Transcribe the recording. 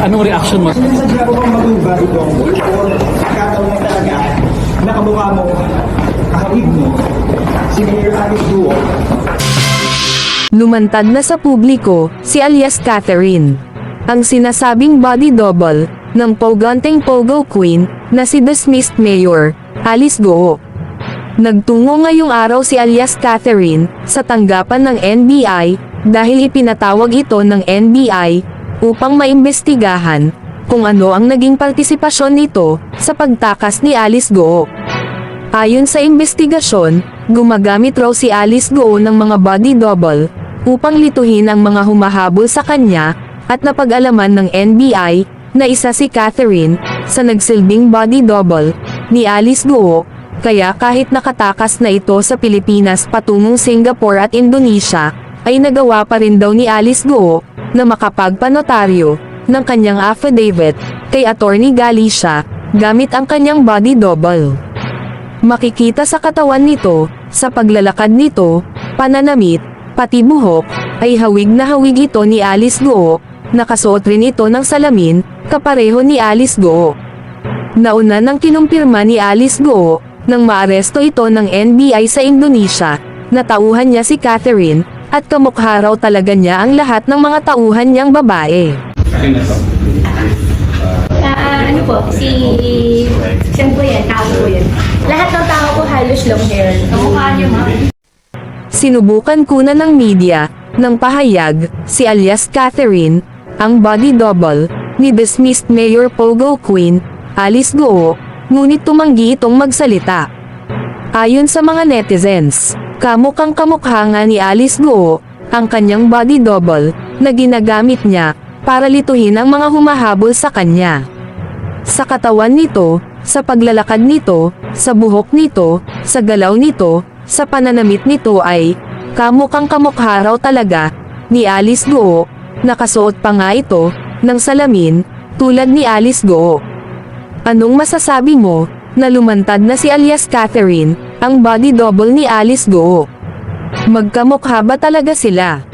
Anong reaction mo? Sinasadya ko bang maguba itong o nakataon mo talaga nakamukha mo, kahawig mo, si Mayor Alice Duo, Lumantad na sa publiko, si alias Catherine. Ang sinasabing body double, ng poganteng Pogo Queen, na si dismissed Mayor, Alice Goo. Nagtungo ngayong araw si alias Catherine, sa tanggapan ng NBI, dahil ipinatawag ito ng NBI, upang maimbestigahan, kung ano ang naging partisipasyon nito, sa pagtakas ni Alice Goo. Ayon sa investigasyon, gumagamit raw si Alice Goo ng mga body double upang lituhin ang mga humahabol sa kanya at napag-alaman ng NBI na isa si Catherine sa nagsilbing body double ni Alice Goo kaya kahit nakatakas na ito sa Pilipinas patungong Singapore at Indonesia ay nagawa pa rin daw ni Alice Goo na makapagpanotaryo ng kanyang affidavit kay Attorney Galicia gamit ang kanyang body double. Makikita sa katawan nito, sa paglalakad nito, pananamit, pati buhok, ay hawig na hawig ito ni Alice Goo, nakasuot rin ito ng salamin, kapareho ni Alice Goo. Nauna nang kinumpirma ni Alice Goo, nang maaresto ito ng NBI sa Indonesia, natauhan niya si Catherine, at kamukha raw talaga niya ang lahat ng mga tauhan niyang babae. Ah, ano po, si... Saan po yan? Tao po yan. Lahat ng tao po halos long hair. Kamukha niyo, ma. Sinubukan kuna ng media, ng pahayag, si alias Catherine, ang body double, ni dismissed Mayor Pogo Queen, Alice Goo, ngunit tumanggi itong magsalita. Ayon sa mga netizens, kamukhang kamukha nga ni Alice Goo, ang kanyang body double, na ginagamit niya, para lituhin ang mga humahabol sa kanya. Sa katawan nito, sa paglalakad nito, sa buhok nito, sa galaw nito, sa pananamit nito ay, kamukhang kamukha raw talaga, ni Alice Goo, nakasuot pa nga ito, ng salamin, tulad ni Alice Goo. Anong masasabi mo, na lumantad na si alias Catherine, ang body double ni Alice Goo? Magkamukha ba talaga sila?